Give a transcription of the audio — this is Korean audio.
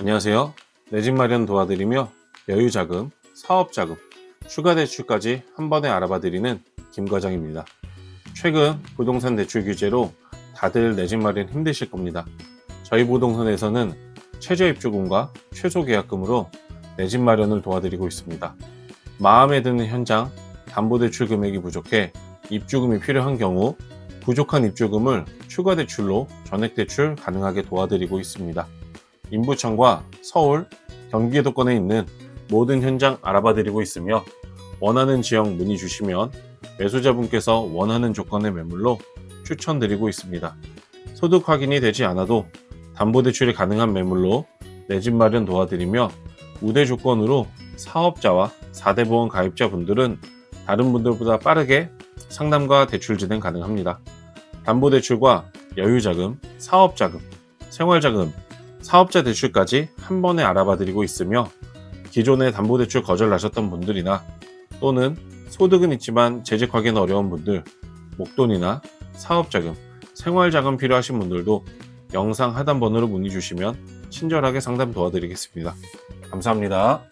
안녕하세요. 내 집 마련 도와드리며 여유자금, 사업자금, 추가대출까지 한 번에 알아봐드리는 김과장입니다. 최근 부동산 대출 규제로 다들 내 집 마련 힘드실 겁니다. 저희 부동산에서는 최저 입주금과 최소 계약금으로 내 집 마련을 도와드리고 있습니다. 마음에 드는 현장, 담보대출 금액이 부족해 입주금이 필요한 경우 부족한 입주금을 추가 대출로 전액 대출 가능하게 도와드리고 있습니다. 인부청과 서울, 경기도권에 있는 모든 현장 알아봐 드리고 있으며 원하는 지역 문의 주시면 매수자분께서 원하는 조건의 매물로 추천드리고 있습니다. 소득 확인이 되지 않아도 담보대출이 가능한 매물로 내 집 마련 도와드리며 우대 조건으로 사업자와 4대 보험 가입자분들은 다른 분들보다 빠르게 상담과 대출 진행 가능합니다. 담보대출과 여유자금, 사업자금, 생활자금, 사업자 대출까지 한 번에 알아봐 드리고 있으며 기존에 담보대출 거절하셨던 분들이나 또는 소득은 있지만 재직 확인 어려운 분들, 목돈이나 사업자금, 생활자금 필요하신 분들도 영상 하단 번호로 문의 주시면 친절하게 상담 도와드리겠습니다. 감사합니다.